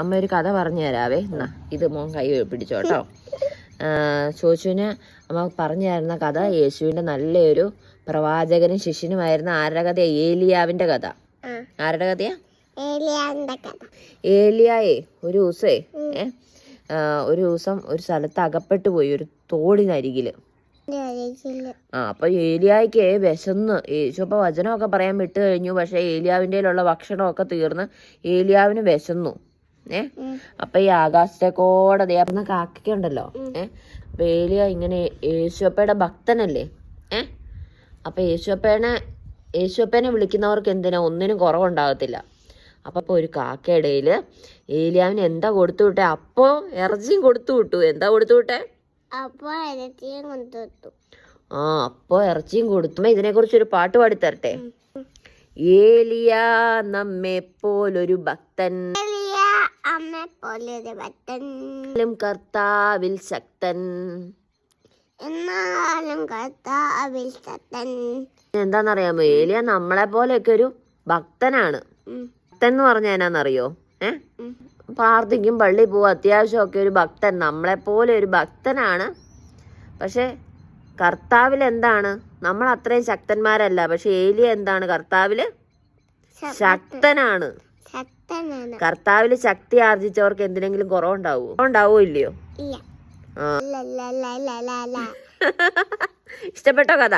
അമ്മ ഒരു കഥ പറഞ്ഞു തരാവേ. എന്നാ ഇത് മോൻ കൈ പിടിച്ചോട്ടോ. ചോച്ചുവിന് അമ്മ പറഞ്ഞു തരുന്ന കഥ യേശുവിന്റെ നല്ലൊരു പ്രവാചകനും ശിഷ്യനുമായിരുന്ന ആരുടെ കഥയാ? ഏലിയാവിന്റെ കഥ. ആരുടെ കഥയാ? ഏലിയായേ ഒരു ദിവസേ ഒരു ദിവസം ഒരു സ്ഥലത്ത് അകപ്പെട്ടു പോയി ഒരു ഒരിക്കൽ ആ അപ്പൊ ഏലിയായ്ക്ക് വിശന്ന് യേശു അപ്പൊ വചനമൊക്കെ പറയാൻ വിട്ടു കഴിഞ്ഞു പക്ഷെ ഏലിയാവിന്റെ ഉള്ള ഭക്ഷണമൊക്കെ തീർന്ന് ഏലിയാവിന് വിശന്നു. ഏ. അപ്പൊ ഈ ആകാശത്തെ ആകാശത്തേക്കോടെ ദേർന്ന കാക്കയുണ്ടല്ലോ ഏ? വേലിയ ഇങ്ങനെ യേശുപ്പയുടെ ഭക്തനല്ലേ? ഏ? അപ്പൊ യേശുപ്പേനെ യേശുപ്പേനെ വിളിക്കുന്നവർക്ക് എന്തിനാ? ഒന്നിനും കുറവുണ്ടാകത്തില്ല. അപ്പൊ ഇപ്പൊ ഒരു കാക്കയിടയിൽ ഏലിയാവിന് എന്താ കൊടുത്തു വിട്ടെ? അപ്പോ ഇറച്ചിയും കൊടുത്തു വിട്ടു. എന്താ കൊടുത്തു വിട്ടെ? ആ അപ്പോ ഇറച്ചിയും കൊടുത്തു. ഇതിനെ ഇതിനെക്കുറിച്ച് ഒരു പാട്ട് പാടിത്തരട്ടെ. ഏലിയ നമ്മെ പോലൊരു ഭക്തൻ ഏലിയ അമ്മ പോലൊരു ഭക്തൻ. കർത്താവിൽ ശക്തൻ. എന്നാലും കർത്താവിൽ ശക്തൻ. എന്താണെന്നറിയാമോ ഏലിയ നമ്മളെ പോലെയൊക്കെ ഒരു ഭക്തനാണ്. ഭക്തൻ എന്ന് പറഞ്ഞാൽ എന്നാന്നറിയോ? ഏ. പ്രാർത്ഥിക്കും പള്ളി പോവും അത്യാവശ്യമൊക്കെ ഒരു ഭക്തൻ. നമ്മളെ പോലെ ഒരു ഭക്തനാണ്. പക്ഷെ കർത്താവിൽ എന്താണ്? നമ്മൾ അത്രയും ശക്തന്മാരല്ല. പക്ഷെ ഏലിയ എന്താണ്? കർത്താവിൽ ശക്തനാണ്. കർത്താവിൽ ശക്തി ആർജിച്ചവർക്ക് എന്തിനെങ്കിലും കുറവുണ്ടാവുമോ ഉണ്ടാവോ ഇല്ലയോ. ഇഷ്ടപ്പെട്ടോ കഥ?